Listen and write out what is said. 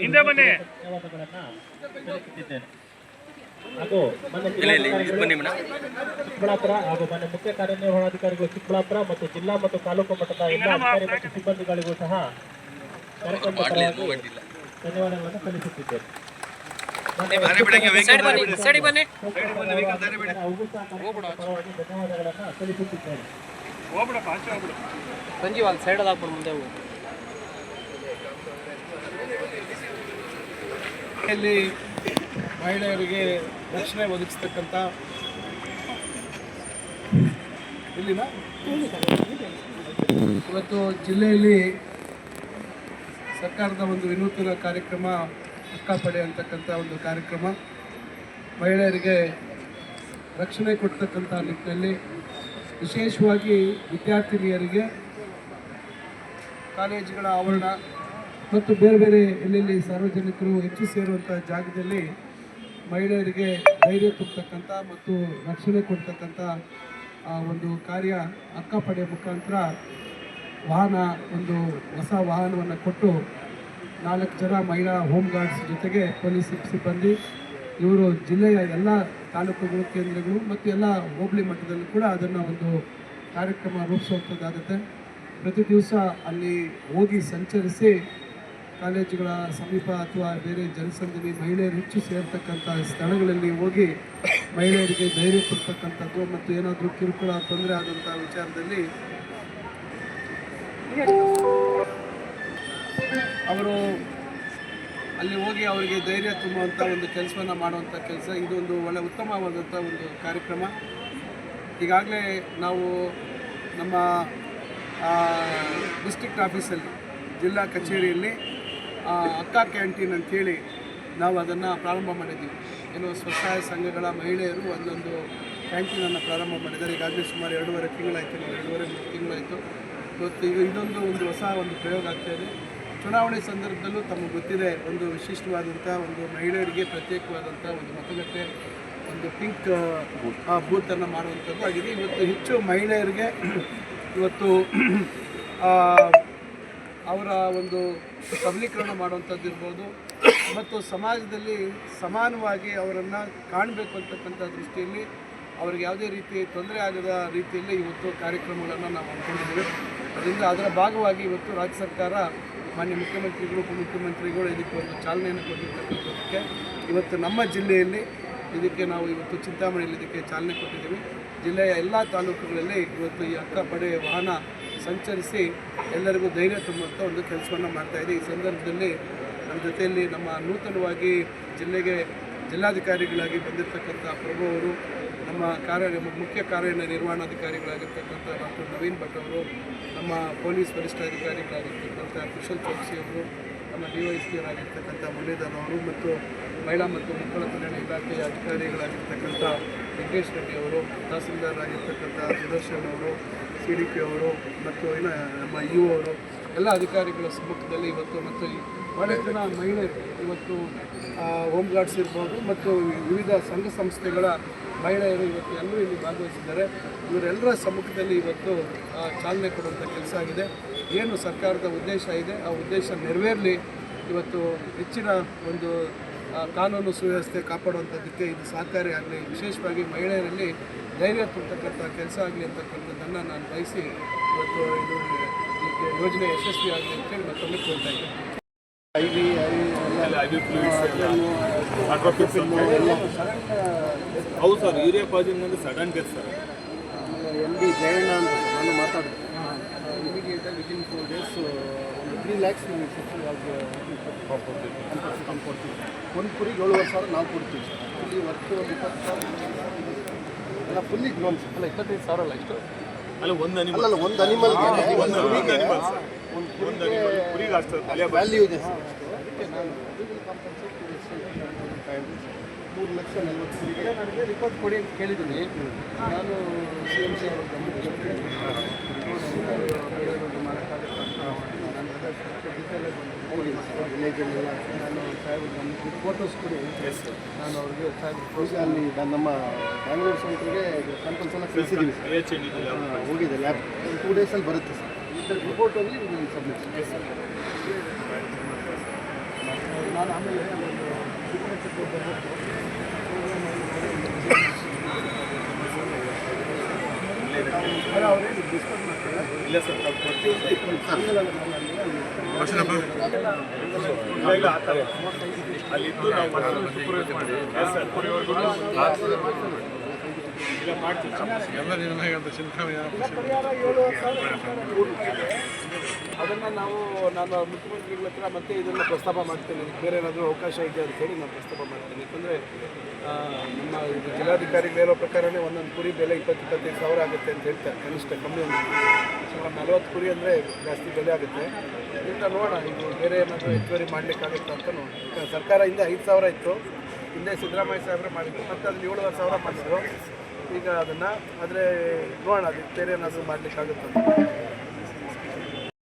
ಹಿಂದೆ ಬನ್ನಿ. ಹಾಗೂ ಮಾನ್ಯ ಚಿಕ್ಕಬಳ್ಳಾಪುರ ಹಾಗೂ ಮಾನ್ಯ ಮುಖ್ಯ ಕಾರ್ಯನಿರ್ವಹಣಾಧಿಕಾರಿಗಳು ಚಿಕ್ಕಬಳ್ಳಾಪುರ ಮತ್ತು ಜಿಲ್ಲಾ ಮತ್ತು ತಾಲೂಕು ಮಟ್ಟದ ಎಲ್ಲಾ ಅಧಿಕಾರಿ ಮತ್ತು ಸಿಬ್ಬಂದಿಗಳಿಗೂ ಸಹ ಧನ್ಯವಾದಗಳನ್ನು ಸಲ್ಲಿಸುತ್ತಿದ್ದೇನೆ. ಧನ್ಯವಾದಗಳನ್ನು ಸಲ್ಲಿಸುತ್ತಿದ್ದೇನೆ. ಸಂಜೀವ್ ಅಲ್ಲಿ ಸೈಡ್ ಮುಂದೆ ಹೋಗು. ಇಲ್ಲಿ ಮಹಿಳೆಯರಿಗೆ ರಕ್ಷಣೆ ಒದಗಿಸ್ತಕ್ಕಂಥ ಇಲ್ಲಿನ ಇವತ್ತು ಜಿಲ್ಲೆಯಲ್ಲಿ ಸರ್ಕಾರದ ಒಂದು ವಿನೂತನ ಕಾರ್ಯಕ್ರಮ ಅಕ್ಕಪಡೆ ಅಂತಕ್ಕಂಥ ಒಂದು ಕಾರ್ಯಕ್ರಮ. ಮಹಿಳೆಯರಿಗೆ ರಕ್ಷಣೆ ಕೊಡ್ತಕ್ಕಂಥ ನಿಟ್ಟಿನಲ್ಲಿ ವಿಶೇಷವಾಗಿ ವಿದ್ಯಾರ್ಥಿನಿಯರಿಗೆ ಕಾಲೇಜುಗಳ ಆವರಣ ಮತ್ತು ಬೇರೆ ಬೇರೆ ಎಲ್ಲೆಲ್ಲಿ ಸಾರ್ವಜನಿಕರು ಹೆಚ್ಚು ಸೇರುವಂಥ ಜಾಗದಲ್ಲಿ ಮಹಿಳೆಯರಿಗೆ ಧೈರ್ಯ ತುಂಬತಕ್ಕಂಥ ಮತ್ತು ರಕ್ಷಣೆ ಕೊಡ್ತಕ್ಕಂಥ ಒಂದು ಕಾರ್ಯ ಅಕ್ಕಪಡೆ ಮುಖಾಂತರ ವಾಹನ, ಒಂದು ಹೊಸ ವಾಹನವನ್ನು ಕೊಟ್ಟು ನಾಲ್ಕು ಜನ ಮಹಿಳಾ ಹೋಮ್ ಗಾರ್ಡ್ಸ್ ಜೊತೆಗೆ ಪೊಲೀಸ್ ಸಿಬ್ಬಂದಿ ಇವರು ಜಿಲ್ಲೆಯ ಎಲ್ಲ ತಾಲೂಕುಗಳು, ಕೇಂದ್ರಗಳು ಮತ್ತು ಎಲ್ಲ ಹೋಬಳಿ ಮಟ್ಟದಲ್ಲೂ ಕೂಡ ಅದನ್ನು ಒಂದು ಕಾರ್ಯಕ್ರಮ ರೂಪಿಸುವಂಥದ್ದಾಗುತ್ತೆ. ಪ್ರತಿ ದಿವಸ ಅಲ್ಲಿ ಹೋಗಿ ಸಂಚರಿಸಿ ಕಾಲೇಜುಗಳ ಸಮೀಪ ಅಥವಾ ಬೇರೆ ಜನಸಂದಣಿ ಮಹಿಳೆಯರು ಹೆಚ್ಚು ಸೇರ್ತಕ್ಕಂಥ ಸ್ಥಳಗಳಲ್ಲಿ ಹೋಗಿ ಮಹಿಳೆಯರಿಗೆ ಧೈರ್ಯ ಕೊಡ್ತಕ್ಕಂಥದ್ದು ಮತ್ತು ಏನಾದರೂ ಕಿರುಕುಳ, ತೊಂದರೆ ಆದಂಥ ವಿಚಾರದಲ್ಲಿ ಅವರು ಅಲ್ಲಿ ಹೋಗಿ ಅವರಿಗೆ ಧೈರ್ಯ ತುಂಬುವಂಥ ಒಂದು ಕೆಲಸವನ್ನು ಮಾಡುವಂಥ ಕೆಲಸ. ಇದೊಂದು ಒಳ್ಳೆ ಉತ್ತಮವಾದಂಥ ಒಂದು ಕಾರ್ಯಕ್ರಮ. ಈಗಾಗಲೇ ನಾವು ನಮ್ಮ ಡಿಸ್ಟ್ರಿಕ್ಟ್ ಆಫೀಸಲ್ಲಿ ಜಿಲ್ಲಾ ಕಚೇರಿಯಲ್ಲಿ ಅಕ್ಕ ಕ್ಯಾಂಟೀನ್ ಅಂಥೇಳಿ ನಾವು ಅದನ್ನು ಪ್ರಾರಂಭ ಮಾಡಿದ್ದೀವಿ. ಏನು ಸ್ವಸಹಾಯ ಸಂಘಗಳ ಮಹಿಳೆಯರು ಒಂದೊಂದು ಕ್ಯಾಂಟೀನನ್ನು ಪ್ರಾರಂಭ ಮಾಡಿದ್ದಾರೆ. ಈಗಾಗಲೇ ಸುಮಾರು ಎರಡೂವರೆ ತಿಂಗಳಾಯಿತು ನಾವು ಎರಡೂವರೆ ಮೂರು ತಿಂಗಳಾಯಿತು. ಇವತ್ತು ಈಗ ಇದೊಂದು ಒಂದು ಹೊಸ ಒಂದು ಪ್ರಯೋಗ ಆಗ್ತಾ ಇದೆ. ಚುನಾವಣೆ ಸಂದರ್ಭದಲ್ಲೂ ತಮಗೆ ಗೊತ್ತಿದೆ, ಒಂದು ವಿಶಿಷ್ಟವಾದಂಥ ಒಂದು ಮಹಿಳೆಯರಿಗೆ ಪ್ರತ್ಯೇಕವಾದಂಥ ಒಂದು ಮತಗಟ್ಟೆ, ಒಂದು ಪಿಂಕ್ ಬೂತನ್ನು ಮಾಡುವಂಥದ್ದು ಆಗಿದೆ. ಇವತ್ತು ಹೆಚ್ಚು ಮಹಿಳೆಯರಿಗೆ ಇವತ್ತು ಅವರ ಒಂದು ಸಬಲೀಕರಣ ಮಾಡುವಂಥದ್ದು ಇರ್ಬೋದು. ಮತ್ತು ಸಮಾಜದಲ್ಲಿ ಸಮಾನವಾಗಿ ಅವರನ್ನು ಕಾಣಬೇಕು ಅಂತಕ್ಕಂಥ ದೃಷ್ಟಿಯಲ್ಲಿ ಅವ್ರಿಗೆ ಯಾವುದೇ ರೀತಿ ತೊಂದರೆ ಆಗದ ರೀತಿಯಲ್ಲಿ ಇವತ್ತು ಕಾರ್ಯಕ್ರಮಗಳನ್ನು ನಾವು ಹಮ್ಮಿಕೊಂಡಿದ್ದೇವೆ. ಅದರಿಂದ ಅದರ ಭಾಗವಾಗಿ ಇವತ್ತು ರಾಜ್ಯ ಸರ್ಕಾರ ಮಾನ್ಯ ಮುಖ್ಯಮಂತ್ರಿಗಳು, ಉಪಮುಖ್ಯಮಂತ್ರಿಗಳು ಇದಕ್ಕೆ ಒಂದು ಚಾಲನೆಯನ್ನು ಕೊಟ್ಟಿರ್ತಕ್ಕಂಥದ್ದಕ್ಕೆ ಇವತ್ತು ನಮ್ಮ ಜಿಲ್ಲೆಯಲ್ಲಿ ಇದಕ್ಕೆ ನಾವು ಇವತ್ತು ಚಿಂತಾಮಣಿಯಲ್ಲಿ ಇದಕ್ಕೆ ಚಾಲನೆ ಕೊಟ್ಟಿದ್ದೀವಿ. ಜಿಲ್ಲೆಯ ಎಲ್ಲ ತಾಲೂಕುಗಳಲ್ಲಿ ಇವತ್ತು ಈ ಅಕ್ಕ ಪಡೆ ವಾಹನ ಸಂಚರಿಸಿ ಎಲ್ಲರಿಗೂ ಧೈರ್ಯ ತುಂಬುವಂಥ ಒಂದು ಕೆಲಸವನ್ನು ಮಾಡ್ತಾ ಇದೆ ಈ ಸಂದರ್ಭದಲ್ಲಿ ನಮ್ಮ ಜೊತೆಯಲ್ಲಿ ನಮ್ಮ ನೂತನವಾಗಿ ಜಿಲ್ಲೆಗೆ ಜಿಲ್ಲಾಧಿಕಾರಿಗಳಾಗಿ ಬಂದಿರತಕ್ಕಂಥ ಪ್ರಭು ಅವರು, ನಮ್ಮ ಕಾರ್ಯ ಮುಖ್ಯ ಕಾರ್ಯನಿರ್ವಹಣಾಧಿಕಾರಿಗಳಾಗಿರ್ತಕ್ಕಂಥ ಡಾಕ್ಟರ್ ನವೀನ್ ಭಟ್ ಅವರು, ನಮ್ಮ ಪೊಲೀಸ್ ವರಿಷ್ಠಾಧಿಕಾರಿಗಳಾಗಿರ್ತಕ್ಕಂಥ ಕುಶಲ್ ಚೌಕ್ಸಿ ಅವರು, ನಮ್ಮ ಡಿ ವೈ ಸಿ ಅವರಾಗಿರ್ತಕ್ಕಂಥ ಮುರಳೀಧರ್ ಅವರು ಮತ್ತು ಮಹಿಳಾ ಮತ್ತು ಮಕ್ಕಳ ಕಲ್ಯಾಣ ಇಲಾಖೆಯ ಅಧಿಕಾರಿಗಳಾಗಿರ್ತಕ್ಕಂಥ ವೆಂಕಟೇಶ್ ರೆಡ್ಡಿ ಅವರು, ತಹಸೀಲ್ದಾರ್ ಆಗಿರ್ತಕ್ಕಂಥ ಸುದರ್ಶನ್ ಅವರು ಸಿ ಡಿ ಅವರು ಮತ್ತು ಏನು ನಮ್ಮ ಯು ಅವರು, ಎಲ್ಲ ಅಧಿಕಾರಿಗಳ ಸಮ್ಮುಖದಲ್ಲಿ ಇವತ್ತು ಮತ್ತು ಈ ಭಾಳ ಜನ ಮಹಿಳೆಯರು ಇವತ್ತು ಹೋಮ್ ಗಾರ್ಡ್ಸ್ ಇರ್ಬೋದು ಮತ್ತು ವಿವಿಧ ಸಂಘ ಸಂಸ್ಥೆಗಳ ಮಹಿಳೆಯರು ಇವತ್ತು ಎಲ್ಲರೂ ಇಲ್ಲಿ ಭಾಗವಹಿಸಿದ್ದಾರೆ. ಇವರೆಲ್ಲರ ಸಮ್ಮುಖದಲ್ಲಿ ಇವತ್ತು ಚಾಲನೆ ಕೊಡುವಂಥ ಕೆಲಸ ಆಗಿದೆ. ಏನು ಸರ್ಕಾರದ ಉದ್ದೇಶ ಇದೆ, ಆ ಉದ್ದೇಶ ನೆರವೇರಲಿ. ಇವತ್ತು ಹೆಚ್ಚಿನ ಒಂದು ಕಾನೂನು ಸುವ್ಯವಸ್ಥೆ ಕಾಪಾಡುವಂಥದ್ದಕ್ಕೆ ಇದು ಸಹಕಾರಿ ಆಗಲಿ ವಿಶೇಷವಾಗಿ ಮಹಿಳೆಯರಲ್ಲಿ ಧೈರ್ಯ ತುಂಬತಕ್ಕಂಥ ಕೆಲಸ ಆಗಲಿ ಅಂತಕ್ಕಂಥದ್ದನ್ನು ನಾನು ಬಯಸಿ ಇವತ್ತು ಇದು ಈ ಯೋಜನೆ ಯಶಸ್ವಿ ಆಗಲಿ ಅಂತೇಳಿ ಮತ್ತೊಮ್ಮೆ ಕೇಳ್ತಾ ಇದ್ದೇನೆ. ಹೌದು sir urea ಪಾಜಿನಲ್ಲಿ sudden death sir. L B Jayanna ಅಂತ ನಾನು ಮಾತಾಡ್ತೀನಿ. ಇಮಿಡಿಯೇಟಾಗಿ within four days three lakhs ನಮಗೆ ಸೆಕ್ಷನ್ ಕೊಡ್ತೀವಿ ಒಂದು ಕುರಿಗೆ ಏಳುವರೆ ಸಾವಿರ ನಾವು ಕೊಡ್ತೀವಿ ಇಲ್ಲಿ ವರ್ಕ್ ಒಂದು ಇಪ್ಪತ್ತು ಸಾವಿರ ಎಲ್ಲ ಫುಲ್ಲಿ ಗ್ರೋನ್ ಅಲ್ಲ ಇಪ್ಪತ್ತೈದು ಸಾವಿರ ಅಲ್ಲ ಎಷ್ಟು? ಅಲ್ಲ ಒಂದು ಅನಿಮಲ್ ಅಲ್ಲ ಒಂದು ಅನಿಮಲ್ಗೆ ಒಂದು ಒಂದು ಕುರಿಗೆ ಅನಿಮಲ್ ಸರ್ ಒಂದು ಕುರಿಗೆ ವ್ಯಾಲ್ಯೂ ಇದೆ ಸರ್. ಮೂರು ಲಕ್ಷ ನಲ್ವತ್ತು ಕುರಿಗೆ. ನನಗೆ ರಿಪೋರ್ಟ್ ಕೊಡಿ ಅಂತ ಕೇಳಿದ್ದೀನಿ. ನಾನು ಸಿ ಎಂ ಸಿ ಅವ್ರ ವಿಲೇಜಲ್ಲೆಲ್ಲ ನಾನು ಸಾಹೇಬ್ರ ಗಮನಕ್ಕೆ ಫೋಟೋಸ್ ಕೊಡಿ ನಾನು ಅವ್ರಿಗೆ ಸಾಹೇಬ್ರ ಅಲ್ಲಿ ನಮ್ಮ ಬ್ಯಾಂಗ್ಳೂರು ಸೆಂಟ್ರಿಗೆ ಸ್ಯಾಂಪಲ್ಸ್ ಎಲ್ಲ ಕಳಿಸಿದ್ದೀವಿ ಸರ್ ಹೋಗಿದೆ ಲ್ಯಾಬ್ ಟೂ ಡೇಸಲ್ಲಿ ಬರುತ್ತೆ ಸರ್ ರಿಪೋರ್ಟ್ ರಿಪೋರ್ಟಲ್ಲಿ ಸಬ್ಮಿಟ್ ನಾನು ಆಮೇಲೆ ಒಂದು ಇಲ್ಲ ಸರ್ ಇಲ್ಲ ಮಾಡ್ತೀವಿ ಪರಿಹಾರ ಏಳುವರೆ ಸಾವಿರ ಅದನ್ನು ನಾವು ನಾನು ಮುಖ್ಯಮಂತ್ರಿಗಳ ಹತ್ರ ಮತ್ತೆ ಇದನ್ನು ಪ್ರಸ್ತಾಪ ಮಾಡ್ತೇನೆ. ಬೇರೆ ಏನಾದರೂ ಅವಕಾಶ ಇದೆ ಅಂತ ಹೇಳಿ ನಾನು ಪ್ರಸ್ತಾಪ ಮಾಡ್ತೇನೆ. ಯಾಕಂದರೆ ನಮ್ಮ ಜಿಲ್ಲಾಧಿಕಾರಿಗಳು ಹೇಳೋ ಪ್ರಕಾರನೇ ಒಂದೊಂದು ಕುರಿ ಬೆಲೆ ಇಪ್ಪತ್ತು, ಇಪ್ಪತ್ತೈದು ಸಾವಿರ ಆಗುತ್ತೆ ಅಂತ ಹೇಳ್ತಾರೆ, ಕನಿಷ್ಠ ಕಮ್ಮಿ ಸುಮಾರು ನಲ್ವತ್ತು ಕುರಿ ಅಂದರೆ ಜಾಸ್ತಿ ಬೆಲೆ ಆಗುತ್ತೆ. ಇದರಿಂದ ನೋಡೋಣ, ಇದು ಬೇರೆ ಏನಾದರೂ ಹೆಚ್ಚುವರಿ ಮಾಡಲಿಕ್ಕಾಗುತ್ತೆ ಅಂತ ನೋಡಿ ಸರ್ಕಾರ ಹಿಂದೆ ಐದು ಸಾವಿರ ಇತ್ತು. ಹಿಂದೆ ಸಿದ್ದರಾಮಯ್ಯ ಸಾಹೇಬ್ರೆ ಮಾಡಿದ್ರು, ಮತ್ತು ಅಲ್ಲಿ ಏಳುವರೆ ಸಾವಿರ ಮಾಡಿದ್ರು. ಈಗ ಅದನ್ನು, ಆದರೆ ನೋಡೋಣ ಅದಕ್ಕೆ ಬೇರೆ ಏನಾದರೂ ಮಾಡಲಿಕ್ಕಾಗುತ್ತೆ